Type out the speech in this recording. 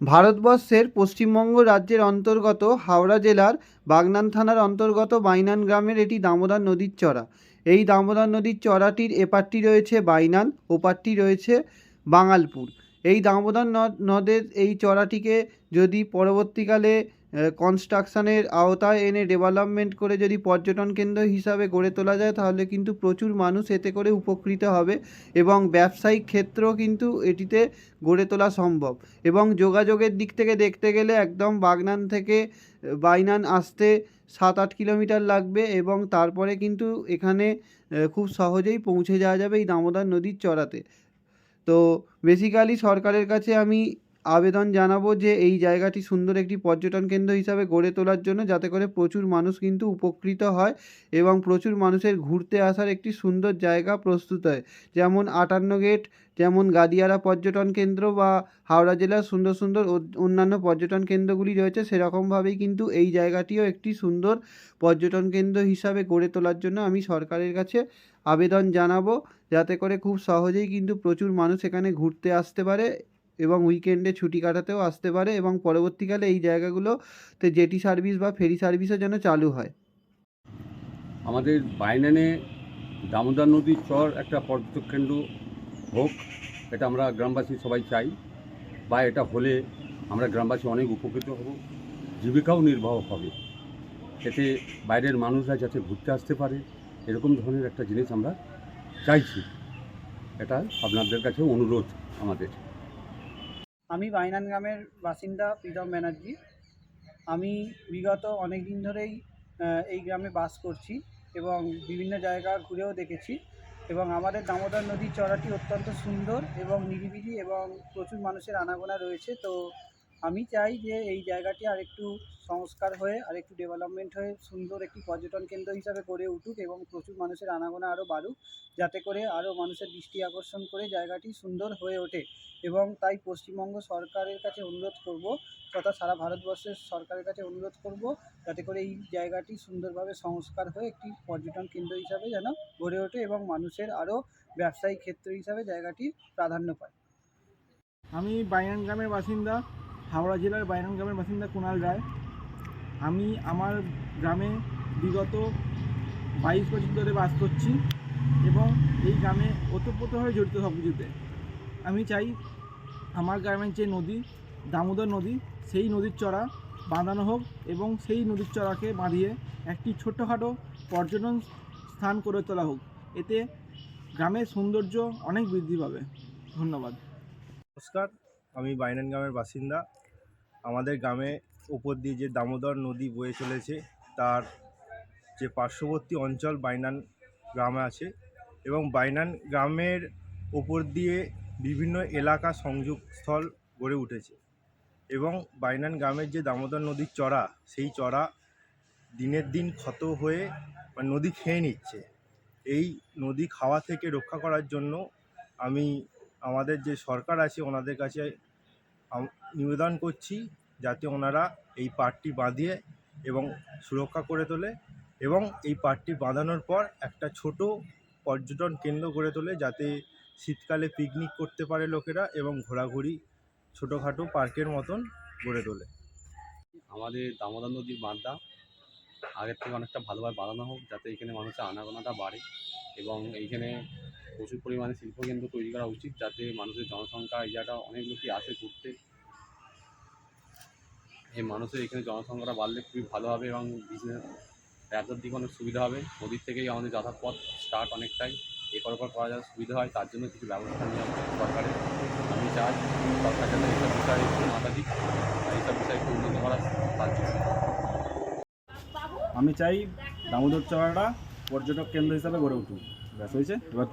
ভারতবর্ষের পশ্চিমবঙ্গ রাজ্যের অন্তর্গত হাওড়া জেলার বাগনান থানার অন্তর্গত বাইনান গ্রামের এটি দামোদর নদীর চড়া। এই দামোদর নদীর চড়াটির এপারটি রয়েছে বাইনান ওপারটি রয়েছে বাঙালপুর। এই দামোদর নদ নদের এই চড়াটিকে যদি পরবর্তীকালে কনস্ট্রাকশনের আওতায় এনে ডেভেলপমেন্ট করে যদি পর্যটন কেন্দ্র হিসাবে গড়ে তোলা যায়, তাহলে কিন্তু প্রচুর মানুষ এতে করে উপকৃত হবে এবং ব্যবসায়িক ক্ষেত্রেও কিন্তু এটিতে গড়ে তোলা সম্ভব। এবং যোগাযোগের দিক থেকে দেখতে গেলে একদম বাগনান থেকে বাইনান আসতে সাত আট কিলোমিটার লাগবে এবং তারপরে কিন্তু এখানে খুব সহজেই পৌঁছে যাওয়া যাবে এই দামোদর নদীর চড়াতে। তো বেসিক্যালি সরকারের কাছে আমি আবেদন জানাব যে এই জায়গাটি সুন্দর একটি পর্যটন কেন্দ্র হিসাবে গড়ে তোলার জন্য যাতে করে প্রচুর মানুষ কিন্তু উপকৃত হয় এবং প্রচুর মানুষের ঘুরতে আসার একটি সুন্দর জায়গা প্রস্তুত হয়। যেমন আটান্ন গেট, যেমন গাদিয়ারা পর্যটন কেন্দ্র বা হাওড়া জেলার সুন্দর সুন্দর অন্যান্য পর্যটন কেন্দ্রগুলি রয়েছে, সেরকমভাবেই কিন্তু এই জায়গাটিও একটি সুন্দর পর্যটন কেন্দ্র হিসাবে গড়ে তোলার জন্য আমি সরকারের কাছে আবেদন জানাব। যাতে করে খুব সহজেই কিন্তু প্রচুর মানুষ এখানে ঘুরতে আসতে পারে এবং উইকেন্ডে ছুটি কাটাতেও আসতে পারে এবং পরবর্তীকালে এই জায়গাগুলোতে জেটি সার্ভিস বা ফেরি সার্ভিসও যেন চালু হয়। আমাদের বাইনানে দামোদর নদীর চর একটা পর্যটক কেন্দ্র হোক, এটা আমরা গ্রামবাসী সবাই চাই, বা এটা হলে আমরা গ্রামবাসী অনেক উপকৃত হব, জীবিকাও নির্বাহ হবে। এতে বাইরের মানুষরা যাতে ঘুরতে আসতে পারে, এরকম ধরনের একটা জিনিস আমরা চাইছি। এটা আপনাদের কাছে অনুরোধ আমাদের। আমি বাইনান গ্রামের বাসিন্দা প্রীতম ব্যানার্জি। আমি বিগত অনেক দিন ধরেই এই গ্রামে বাস করছি এবং বিভিন্ন জায়গা ঘুরেও দেখেছি এবং আমাদের দামোদর নদীর চড়াটি অত্যন্ত সুন্দর এবং নিরিবিলি এবং প্রচুর মানুষের আনাগোনা রয়েছে। তো আমি চাই যে এই জায়গাটি আর একটু সংস্কার হয়ে, আর একটু ডেভেলপমেন্ট হয়ে সুন্দর একটি পর্যটন কেন্দ্র হিসাবে গড়ে উঠুক এবং প্রচুর মানুষের আনাগোনা আরও বাড়ুক, যাতে করে আরও মানুষের দৃষ্টি আকর্ষণ করে জায়গাটি সুন্দর হয়ে ওঠে। এবং তাই পশ্চিমবঙ্গ সরকারের কাছে অনুরোধ করব, তথা সারা ভারতবর্ষের সরকারের কাছে অনুরোধ করব, যাতে করে এই জায়গাটি সুন্দরভাবে সংস্কার হয়ে একটি পর্যটন কেন্দ্র হিসাবে যেন গড়ে ওঠে এবং মানুষের আরও ব্যবসায়িক ক্ষেত্র হিসাবে জায়গাটি প্রাধান্য পায়। আমি বাইনান গ্রামের বাসিন্দা। হাওড়া জেলার বাইনান গ্রামের বাসিন্দা কুণাল রায়। আমি আমার গ্রামে বিগত বাইশ বছর ধরে বাস করছি এবং এই গ্রামে ওতপ্রোতভাবে জড়িত সব কিছুতে আমি চাই আমার গ্রামের যে নদী, দামোদর নদী, সেই নদীর চড়া বাঁধানো হোক এবং সেই নদীর চড়াকে বাঁধিয়ে একটি ছোট্টখাটো পর্যটন স্থান করে তোলা হোক। এতে গ্রামের সৌন্দর্য অনেক বৃদ্ধি পাবে। ধন্যবাদ। নমস্কার। আমি বাইনান গ্রামের বাসিন্দা। আমাদের গ্রামে উপর দিয়ে যে দামোদর নদী বয়ে চলেছে, তার যে পার্শ্ববর্তী অঞ্চল বাইনান গ্রামে আছে এবং বাইনান গ্রামের উপর দিয়ে বিভিন্ন এলাকা সংযোগস্থল গড়ে উঠেছে এবং বাইনান গ্রামের যে দামোদর নদীর চড়া, সেই চড়া দিনের দিন ক্ষত হয়ে নদী খেয়ে নিচ্ছে। এই নদী খাওয়া থেকে রক্ষা করার জন্য আমি আমাদের যে সরকার আছে ওনাদের কাছে নিবেদন করছি যাতে ওনারা এই পাটটি বাঁধিয়ে এবং সুরক্ষা করে তোলে এবং এই পাটটি বাঁধানোর পর একটা ছোট পর্যটন কেন্দ্র গড়ে তোলে যাতে শীতকালে পিকনিক করতে পারে লোকেরা এবং ঘোরাঘুরি ছোটোখাটো পার্কের মতন গড়ে তোলে। আমাদের দামোদর নদীর বাঁধটা আগের থেকে অনেকটা ভালোভাবে বাঁধানো হোক, যাতে এখানে মানুষের আনাগোনাটা বাড়ে। এবং এইখানে প্রচুর পরিমাণে শিল্পকেন্দ্র তৈরি করা উচিত যাতে মানুষের জনসংখ্যা এই জায়গাটা অনেক লোকই আসে ঘুরতে। এই মানুষের এখানে জনসংখ্যাটা বাড়লে খুবই ভালো হবে এবং বিজনেস ব্যবসার দিকে অনেক সুবিধা হবে। নদীর থেকেই আমাদের যাতায়াত পথ স্টার্ট অনেকটাই। এপার ওপার করা যাওয়ার সুবিধা হয়, তার জন্য কিছু ব্যবস্থা নেওয়া উচিত সরকারের। আমি চাই সরকার যাতে এইসব বিষয়ে একটু মাথা দিক এইসব বিষয়ে একটু উন্নত করার সাহায্য। আমি চাই দামোদর চড়াটা পর্যটক কেন্দ্র হিসাবে গড়ে উঠুক। ব্যাস হয়েছে। এবার